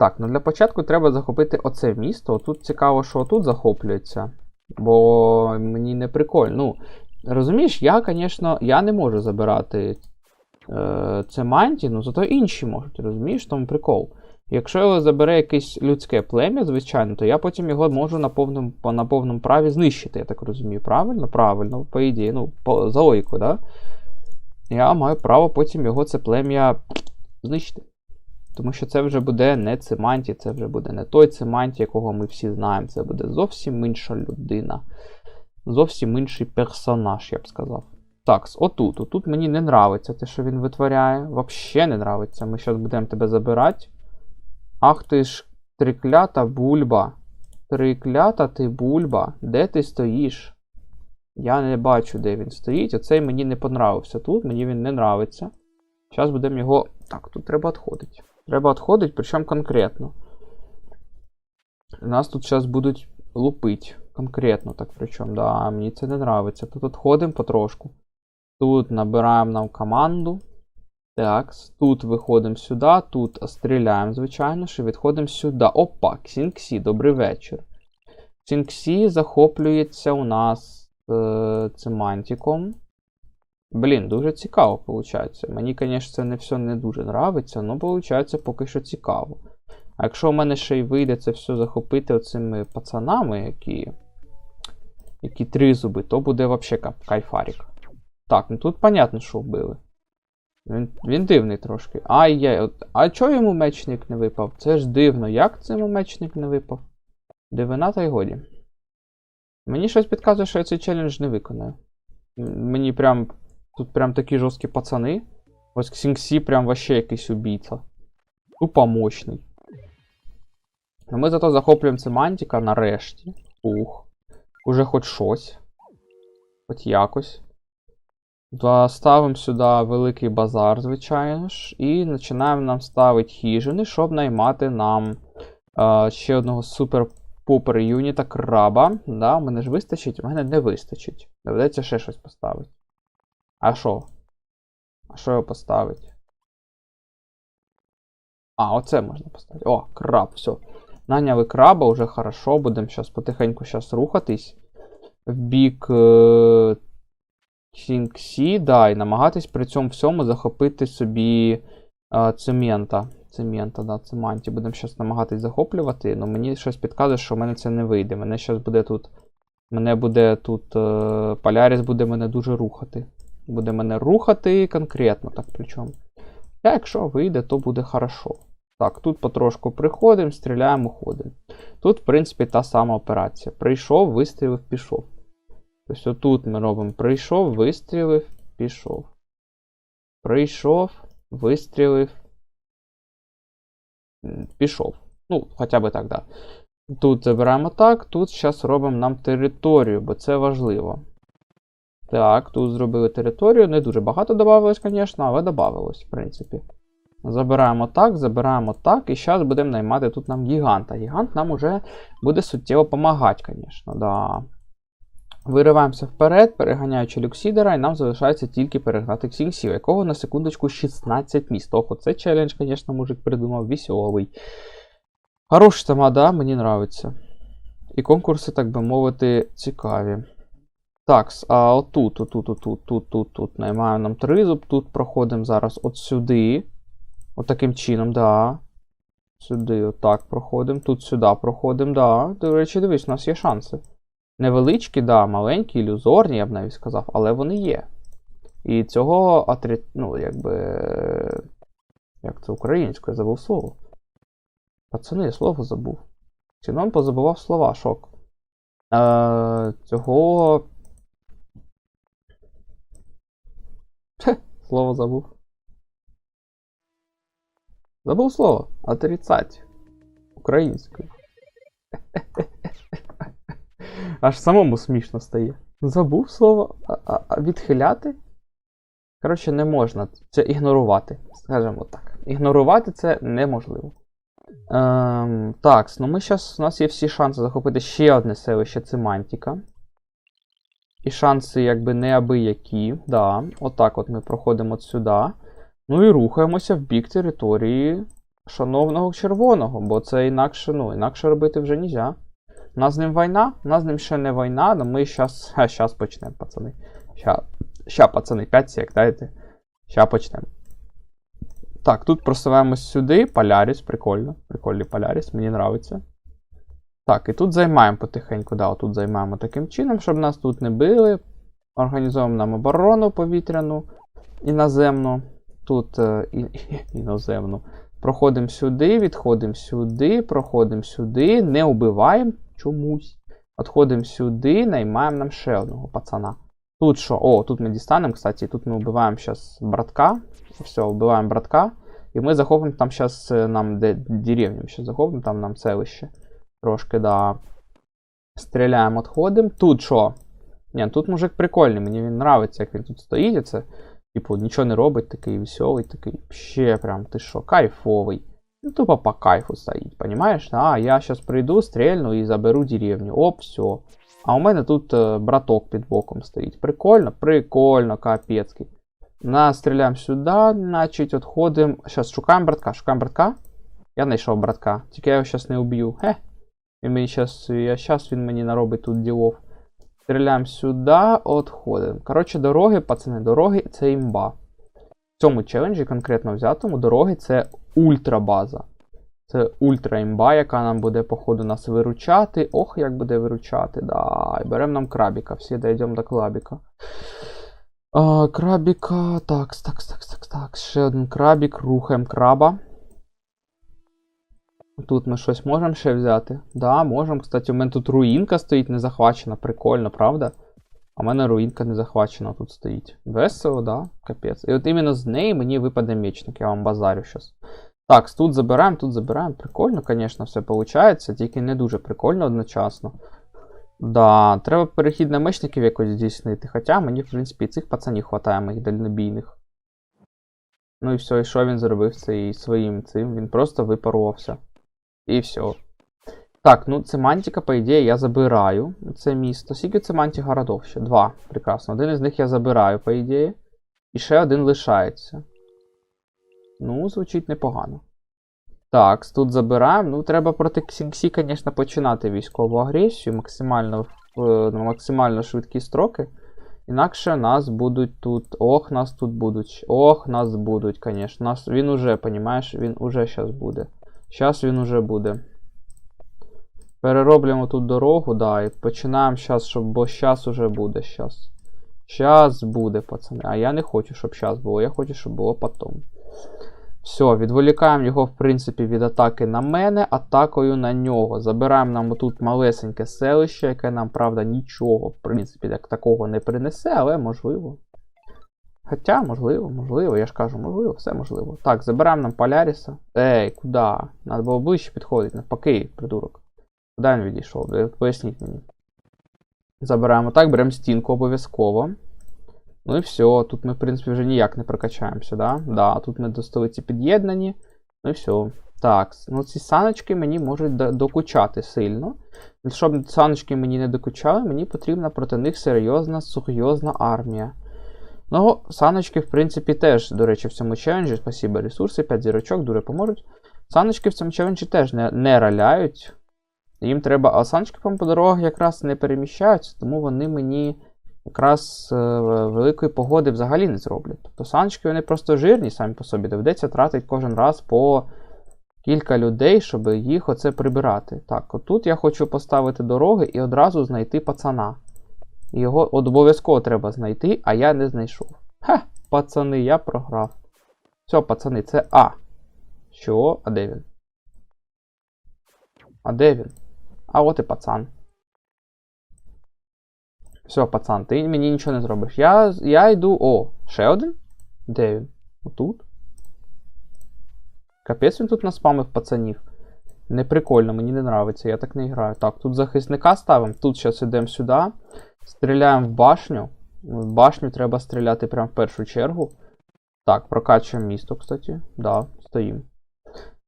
Так, ну для початку треба захопити оце місто. Тут цікаво, що тут захоплюється. Бо мені не прикольно. Ну, розумієш, я, звісно, я не можу забирати е, це манті, ну зато інші можуть, розумієш, тому прикол. Якщо його забере якесь людське плем'я, звичайно, то я потім його можу на повному, на повному праві знищити, я так розумію. Правильно? Правильно, по ідеї, ну, по, за логікою, да? Я маю право потім його це плем'я знищити. Тому що це вже буде не Циманті, це вже буде не той Циманті, якого ми всі знаємо. Це буде зовсім інша людина. Зовсім інший персонаж, я б сказав. Так, отут. Отут мені не нравиться те, що він витворяє. Вообще не нравиться. Ми зараз будемо тебе забирати. Ах ти ж триклята бульба. Триклята ти бульба. Де ти стоїш? Я не бачу, де він стоїть. Оцей мені не понравився тут, мені він не нравиться. Зараз будемо його. Так, тут треба відходити. Треба відходити, причому конкретно. Нас тут зараз будуть лупить. Конкретно так причому. Да, мені це не нравиться. Тут відходимо потрошку. Тут набираємо нам команду. Так, тут виходимо сюди, тут стріляємо, звичайно, що відходимо сюди. Опа, Ксінксі, добрий вечір. Ксінксі захоплюється у нас е, цимантиком. Блін, дуже цікаво виходить. Мені, звісно, це не все не дуже нравиться, але виходить поки що цікаво. А якщо в мене ще й вийде це все захопити оцими пацанами, які. які тризуби, то буде взагалі кайфарік. Так, ну тут понятно, що вбили. Він, він дивний трошки. Ай-яй, а чого йому мечник не випав? Це ж дивно, як цьому мечник не випав? Дивина та й годі. Мені щось підказує, що я цей челендж не виконаю. Мені прям. Тут прям такі жорсткі пацани. Ось Ксінксі прям вообще якийсь убійця. Тупо мощний. Ну ми зато захоплюємо семантика нарешті. Ух. Уже хоч щось. Хоч якось. Ставимо сюди великий базар, звичайно ж, і починаємо нам ставити хижини, щоб наймати нам е, ще одного супер-пупер юніта краба. Да, у мене ж вистачить, у мене не вистачить. Доведеться ще щось поставити. А що? А що його поставити? А, оце можна поставити. О, краб, все. Наняли краба, уже хорошо. Будемо зараз потихеньку щас рухатись. В бік. Е- Ксінксі, да, і намагатись при цьому всьому захопити собі е, цемента. Цемента, да, цеманті. Будемо зараз намагатись захоплювати, але мені щось підказує, що в мене це не вийде. Мене зараз буде тут. Мене буде тут. Е, Поляріс буде мене дуже рухати. Буде мене рухати конкретно, так причому. А якщо вийде, то буде хорошо. Так, тут потрошку приходимо, стріляємо, уходимо. Тут, в принципі, та сама операція. Прийшов, вистрілив, пішов. Тобто тут ми робимо прийшов, вистрілив, пішов. Прийшов, вистрілив. Пішов. Ну, хоча б так, да. Тут забираємо так, тут зараз робимо нам територію, бо це важливо. Так, тут зробили територію. Не дуже багато додавалось, звісно, але додавалось, в принципі. Забираємо так, забираємо так, і зараз будемо наймати тут нам гіганта. Гігант нам уже буде суттєво допомагати, звісно, да. Вириваємося вперед, переганяючи люксідера, і нам залишається тільки перегнати Ксінксів, якого на секундочку 16 міст. Ох, оце челендж, звісно, мужик придумав веселий. Хороший тема, да, мені нравиться. І конкурси, так би мовити, цікаві. Так, а отут, отут, отут, тут, тут, тут. Наймаємо нам тризуб, тут проходимо зараз от сюди. От таким чином, да. Сюди, отак проходимо. Тут сюди проходимо, да. До речі, дивись, у нас є шанси. Невеличкі, да, маленькі, ілюзорні, я б навіть сказав, але вони є. І цього атрі... ну, якби. Як це українською, забув слово. Пацани, я слово забув. Синон позабував слова, шок. Е, цього. Хе, слово забув. Забув слово. Отрицать. Українською. Аж самому смішно стає. Забув слово, а, а, відхиляти? Коротше, не можна це ігнорувати. Скажімо так. Ігнорувати це неможливо. Ем, так, ну ми зараз. У нас є всі шанси захопити ще одне селище Цимантіка. І шанси, якби неабиякі. Да. Отак от ми проходимо сюди. Ну і рухаємося в бік території шановного червоного, бо це інакше, ну, інакше робити вже нельзя. У нас з ним війна, у нас з ним ще не війна, але ми щас, а, щас почнемо, пацани. Ща, ща, пацани, 5 сек, дайте. Ща почнемо. Так, тут просуваємось сюди. Поляріс, прикольно. Прикольний Поляріс, мені нравиться. Так, і тут займаємо потихеньку, да, тут займаємо таким чином, щоб нас тут не били. Організовуємо нам оборону повітряну, іноземну. Тут е, і, іноземну. Проходимо сюди, відходимо сюди, проходимо сюди, не убиваємо чомусь. Отходимо сюди, наймаємо нам ще одного пацана. Тут що? О, тут ми дістанемо, кстати, тут ми вбиваємо зараз братка. Все, вбиваємо братка. І ми захопимо там зараз нам де деревню захопимо, там нам селище. Трошки, да. Стріляємо, відходимо. Тут що? Ні, тут мужик прикольний, мені він нравиться, як він тут стоїть. і Це, типу, нічого не робить, такий веселий, такий. Ще прям, ти що, кайфовий. Ну, тупо по кайфу стоїть, понимаешь? А, я сейчас прийду, стрельну і заберу деревню. Оп, все. А у мене тут е, браток під боком стоїть. Прикольно? Прикольно, капецький. На, стріляємо сюди, значить, відходимо. Зараз шукаємо братка, шукаємо братка. Я знайшов братка. Тільки я його зараз не уб'ю. Хе. Він мені щас, я, щас він мені наробить тут ділов. Стріляємо сюди, відходимо. Коротше, дороги, пацани, дороги це імба. В цьому челенджі конкретно взятому дороги це ультрабаза. Це ультра імба, яка нам буде, походу, нас виручати. Ох, як буде виручати. Да. Беремо нам крабіка. Всі дійдемо до крабіка. Крабіка. Так, так, так, так, так. Ще один крабік. Рухаємо краба. Тут ми щось можемо ще взяти. Да, можемо. Кстати, у мене тут руїнка стоїть не захвачена. Прикольно, правда? А в мене руїнка не захвачена тут стоїть. Весело, да? Капець. І от іменно з неї мені випаде мечник, я вам базарю зараз. Так, тут забираємо, тут забираємо. Прикольно, звісно, все виходить, тільки не дуже прикольно одночасно. Да, треба перехід на мечників якось здійснити. Хоча мені, в принципі, і цих пацанів хватає моїх дальнобійних. Ну і все, і що він зробив цей своїм цим? Він просто випарувався. І все. Так, ну семантика, по ідеї, я забираю це місто. Скільки семантик городов ще? Два. Прекрасно. Один із них я забираю, по ідеї. І ще один лишається. Ну, звучить непогано. Так, тут забираємо. Ну, треба проти Ксінксі, звісно, починати військову агресію максимально в максимально швидкі строки. Інакше нас будуть тут. Ох, нас тут будуть. Ох, нас будуть, звісно. Нас... Він уже, понімаєш, він уже зараз буде. Зараз він уже буде. Перероблюємо тут дорогу, да, і починаємо зараз, щоб, бо зараз уже буде. Щас. Щас буде, пацани. А я не хочу, щоб зараз було. Я хочу, щоб було потім. Все, відволікаємо його, в принципі, від атаки на мене, атакою на нього. Забираємо нам отут малесеньке селище, яке нам, правда, нічого, в принципі, як такого не принесе, але можливо. Хоча, можливо, можливо, я ж кажу, можливо, все можливо. Так, забираємо нам Поляріса. Ей, куди? Надо було ближче підходити, навпаки, придурок. Куди він відійшов? Поясніть мені. Забираємо так, беремо стінку обов'язково. Ну і все, тут ми, в принципі, вже ніяк не прокачаємося, да? Да, тут ми до столиці під'єднані. Ну і все. Так, ну ці саночки мені можуть докучати сильно. Щоб саночки мені не докучали, мені потрібна проти них серйозна, серйозна армія. Ну, саночки, в принципі, теж, до речі, в цьому челенджі, спасибо, ресурси, 5 зірочок, дуже поможуть. Саночки в цьому челенджі теж не, не раляють. Їм треба. А саночки по дорогах якраз не переміщаються, тому вони мені якраз е, великої погоди взагалі не зроблять. Тобто саночки вони просто жирні самі по собі. Доведеться тратити кожен раз по кілька людей, щоб їх оце прибирати. Так, отут я хочу поставити дороги і одразу знайти пацана. Його обов'язково треба знайти, а я не знайшов. Ха, пацани, я програв. Все, пацани, це А. Що? А де він? А де він? А от і пацан. Все, пацан, ти мені нічого не зробиш. Я я йду. О, ще один? Де він? Отут? Капець він тут наспамив пацанів. Неприкольно, мені не нравиться, я так не граю. Так, тут захисника ставимо. Тут зараз йдемо сюди. Стріляємо в башню. В башню треба стріляти прямо в першу чергу. Так, прокачуємо місто, кстати. Да, стоїмо.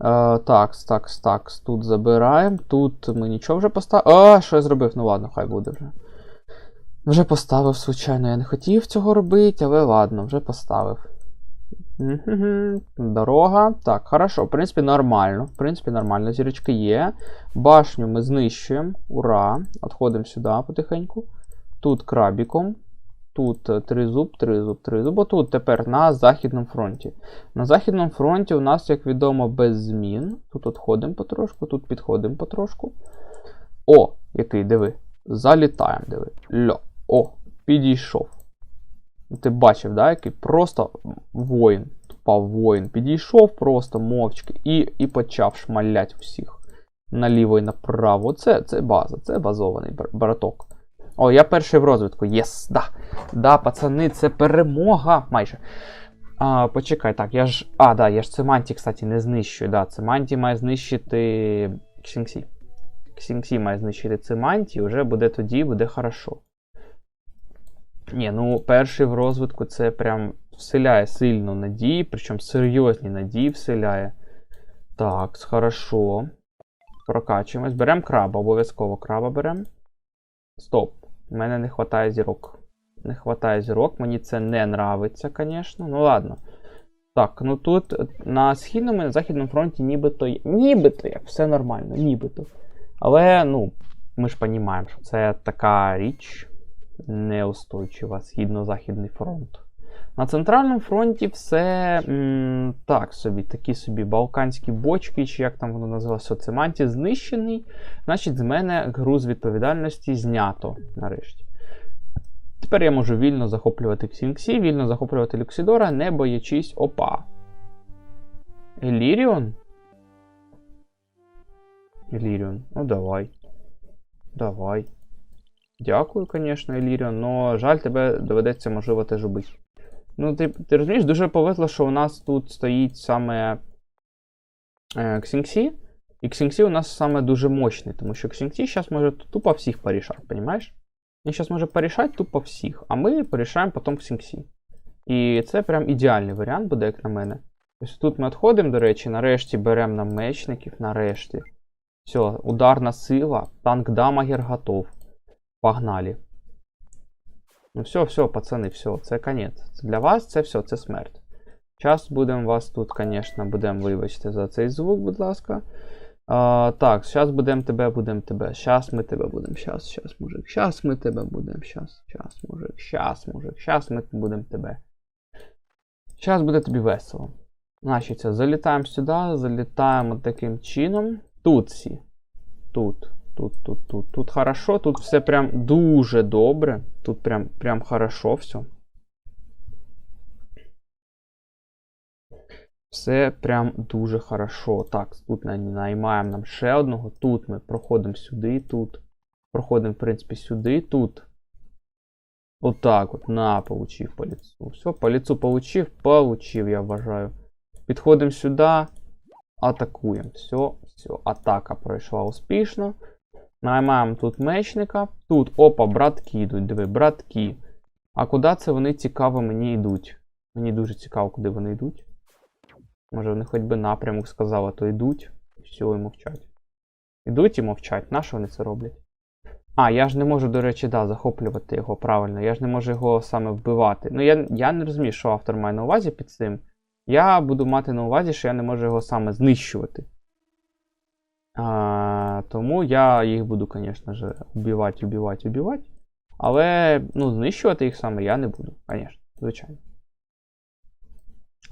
Е, такс, такс, такс. Тут забираємо. Тут ми нічого вже поставили. А, що я зробив? Ну ладно, хай буде вже. Вже поставив, звичайно, я не хотів цього робити, але ладно, вже поставив. Дорога. Так, хорошо. В принципі, нормально. В принципі, нормально. Зірочки є. Башню ми знищуємо. Ура. Отходимо сюди потихеньку. Тут крабіком. Тут е, тризуб, тризуб, тризуб. Бо тут тепер на Західному фронті. На Західному фронті у нас, як відомо, без змін. Тут відходимо потрошку, тут підходимо потрошку. О, який, диви. Залітаємо, диви. Льо. О, підійшов. Ти бачив, да, який просто воїн. Тупа воїн. Підійшов просто мовчки і, і почав шмалять всіх. Наліво і направо. Це, це база, це базований браток. О, я перший в розвитку. Єс, да. Да, пацани, це перемога. Майже. А, почекай, так, я ж. А, да, я ж Цеманті, кстати, не знищую. Да, Цеманті має знищити Ксінксі. Ксінксі має знищити Цеманті, вже буде тоді, буде хорошо. Ні, ну перший в розвитку це прям вселяє сильно надії, причому серйозні надії вселяє. Так, хорошо. Прокачуємось. Беремо краба, обов'язково краба беремо. Стоп. У мене не вистачає зірок. Не вистачає зірок, мені це не нравиться, звісно. Ну ладно. Так, ну тут е, на східному і на західному фронті нібито є- нібито як все нормально, нібито. Але, ну, ми ж розуміємо, що це така річ неустойчива східно-західний фронт. На центральному фронті все м, так собі, такі собі балканські бочки, чи як там воно називалося, цеманті знищений. Значить, з мене груз відповідальності знято нарешті. Тепер я можу вільно захоплювати Ксінксі, вільно захоплювати Люксідора, не боячись опа. Еліріон? Еліріон, ну давай. Давай. Дякую, звісно, Еліріон, але жаль, тебе доведеться, можливо, теж убити. Ну, ти, ти розумієш, дуже повезло, що у нас тут стоїть саме е, Ксінксі. І Ксінксі у нас саме дуже мощний, тому що Ксінксі зараз може тупо всіх порішати, розумієш? Він зараз може порішати тупо всіх, а ми порішаємо потім Ксінксі. І це прям ідеальний варіант буде, як на мене. Ось тут ми відходимо, до речі, нарешті беремо нам мечників, нарешті. Все, ударна сила, танк дамагер готов. Погнали. Ну все, все, пацани, все, це конець. Для вас це все, це смерть. Зараз будемо вас тут, звісно, будемо вибачте за цей звук, будь ласка. А, так, зараз будемо тебе, будемо тебе. Зараз ми тебе будемо. Щас, щас, мужик. Щас ми тебе будемо. Щас, щас, мужик. Щас, мужик. Щас ми будемо тебе. Щас буде тобі весело. Значить, залітаємо сюди, залітаємо таким чином. Тут всі. Тут. Тут, тут, тут. Тут хорошо, тут все прям дуже добре. Тут прям, прям хорошо все. Все прям дуже хорошо. Так, тут на- наймаємо нам ще одного. Тут ми проходимо сюди, тут. Проходимо, в принципі, сюди, тут. Отак от. На, получив по лицу. Все, по лицу получив, получив, я вважаю. Підходимо сюди. Атакуємо. Все, все. Атака пройшла успішно. Наймаємо тут мечника. Тут, опа, братки йдуть. Диви, братки. А куди це вони цікаво мені йдуть? Мені дуже цікаво, куди вони йдуть. Може, вони хоч би напрямок сказали, то йдуть. Все, і мовчать. Ідуть і мовчать. На що вони це роблять? А, я ж не можу, до речі, да, захоплювати його правильно. Я ж не можу його саме вбивати. Ну, я, я не розумію, що автор має на увазі під цим. Я буду мати на увазі, що я не можу його саме знищувати. А, тому я їх буду, звісно ж, вбивати, вбивати, вбивати. Але ну, знищувати їх саме я не буду, звісно, звичайно.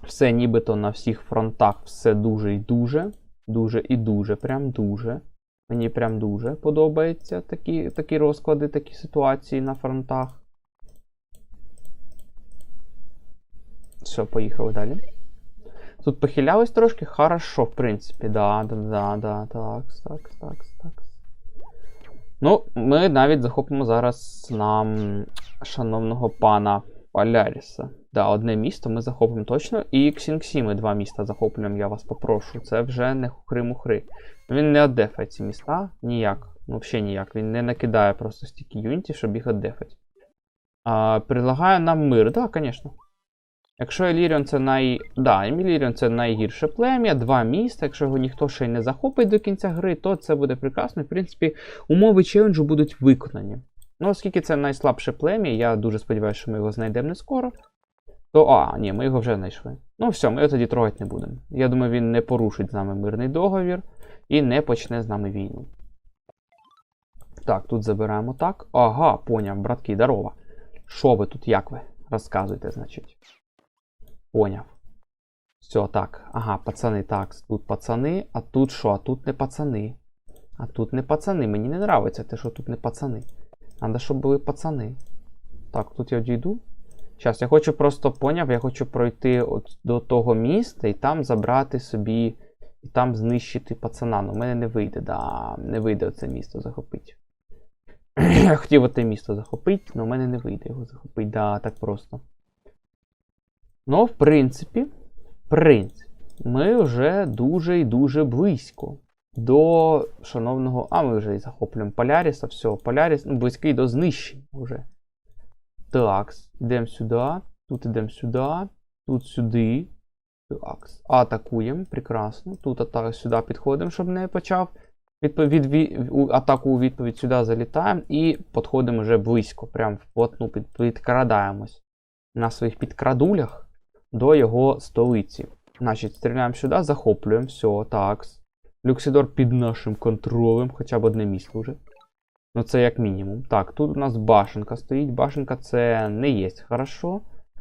Все нібито на всіх фронтах все дуже і дуже. Дуже і дуже, прям дуже. Мені прям дуже подобаються такі, такі розклади, такі ситуації на фронтах. Все, поїхали далі. Тут похилялось трошки, хорошо, в принципі, да, да, да, да, так, так, так, так. Ну, ми навіть захопимо зараз нам шановного пана Поляріса. Да, одне місто ми захопимо точно. І Ксінксі ми два міста захоплюємо, я вас попрошу. Це вже не хухри-мухри. Він не отдефає ці міста ніяк. Ну, взагалі ніяк. Він не накидає просто стільки юнітів, щоб їх отдефати. А, предлагає нам мир, так, да, звісно. Якщо Еліріон це най. Да, Еміліріон це найгірше плем'я, два міста. Якщо його ніхто ще й не захопить до кінця гри, то це буде прекрасно. В принципі, умови челенджу будуть виконані. Ну, оскільки це найслабше плем'я, я дуже сподіваюся, що ми його знайдемо не скоро. То, а, ні, ми його вже знайшли. Ну, все, ми його тоді трогати не будемо. Я думаю, він не порушить з нами мирний договір і не почне з нами війну. Так, тут забираємо так. Ага, поняв, братки, здорово. Що ви тут, як ви? Розказуйте, значить. Поняв. Все, так. Ага, пацани, так. Тут пацани, а тут що? А тут не пацани. А тут не пацани. Мені не подобається те, що тут не пацани. Надо, щоб були пацани. Так, тут я дійду. Зараз, я хочу просто поняв, я хочу пройти от до того міста і там забрати собі, і там знищити пацана. Ну, в мене не вийде, да, не вийде це місто захопити. Я хотів оте місто захопити, але в мене не вийде його захопити, да, так просто. Ну, в принципі, в принципі, ми вже дуже і дуже близько до шановного. А, ми вже і захоплюємо Поляріса, все, Поляріс, ну, близький до знищення вже. Так, йдемо сюди, тут йдемо сюди, тут сюди. Так, атакуємо, прекрасно. Тут атак сюди підходимо, щоб не почав. Відповідь, від, атаку у відповідь сюди залітаємо і підходимо вже близько, прям вплотну під, підкрадаємось на своїх підкрадулях до його столиці. Значить, стріляємо сюди, захоплюємо, все, так. Люксидор під нашим контролем, хоча б одне місто вже. Ну, це як мінімум. Так, тут у нас башенка стоїть. Башенка це не є хорошо.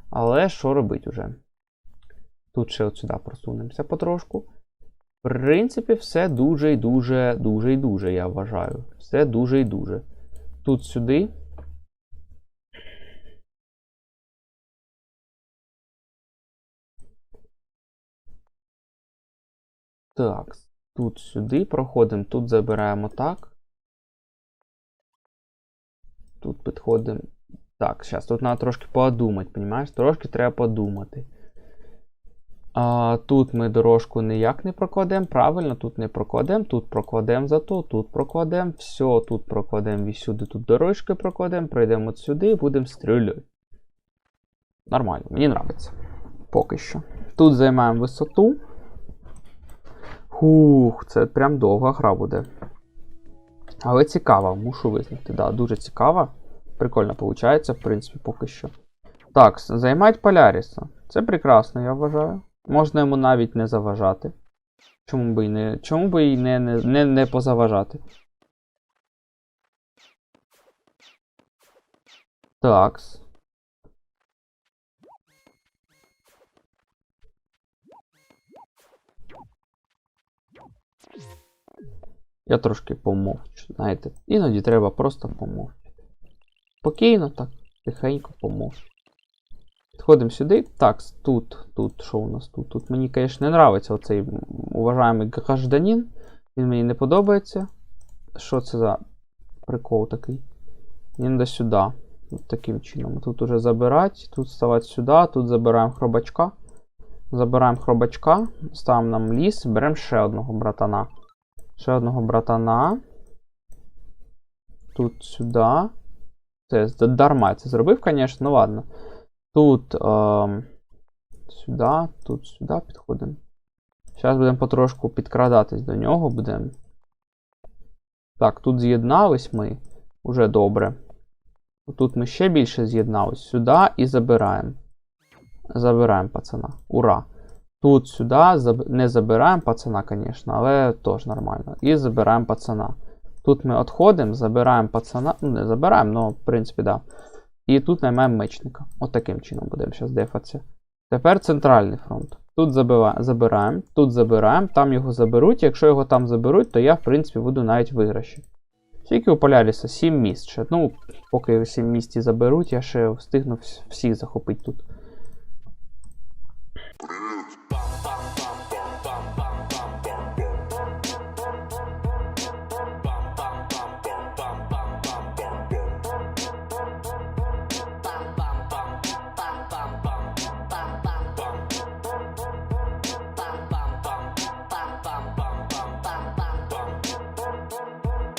Але що робити вже? Тут ще от сюди просунемося потрошку. В принципі, все дуже і дуже, дуже і дуже, я вважаю. Все дуже і дуже. Тут сюди. Так, тут сюди проходимо, тут забираємо так. Тут підходимо. Так, зараз тут треба трошки подумати, понімаєш? Трошки треба подумати. А, Тут ми дорожку ніяк не прокладемо. Правильно, тут не прокладемо, тут прокладемо зато, тут прокладемо, все, тут прокладемо і сюди, тут дорожки прокладемо, пройдемо от сюди і будемо стріляти. Нормально, мені подобається. Поки що. Тут займаємо висоту. Хух, це прям довга гра буде. Але цікава, мушу визнати. Да, дуже цікава. Прикольно виходить, в принципі, поки що. Так, займать Поляріса. Це прекрасно, я вважаю. Можна йому навіть не заважати. Чому би і не чому би і не, не, не, не позаважати? Такс. Я трошки помовчу, знаєте. Іноді треба просто помовчати. Спокійно так, тихенько помовчу. Підходимо сюди. Так, тут, тут, що у нас тут? Тут мені, звісно, не подобається оцей уважаємий гражданин. Він мені не подобається. Що це за прикол такий? Він до сюди. От таким чином. Тут уже забирати, тут ставати сюди, тут забираємо хробачка. Забираємо хробачка, ставимо нам ліс, беремо ще одного братана. Ще одного братана. Тут сюди. Це дарма це зробив, звісно, ну ладно. Тут е, сюди, тут сюди підходимо. Зараз будемо потрошку підкрадатись до нього. будемо. Так, тут з'єднались ми. Уже добре. Тут ми ще більше з'єднались. Сюди і забираємо. Забираємо пацана. Ура! Тут сюди не забираємо пацана, звісно, але теж нормально. І забираємо пацана. Тут ми відходимо, забираємо пацана. Ну, не забираємо, але в принципі. Да. І тут наймаємо мечника. От таким чином будемо зараз дефатися. Тепер центральний фронт. Тут забираємо, тут забираємо, там його заберуть. Якщо його там заберуть, то я, в принципі, буду навіть виграші. Тільки у Поляріса 7 міст ще. Ну, поки 7 місць заберуть, я ще встигну всіх захопити тут.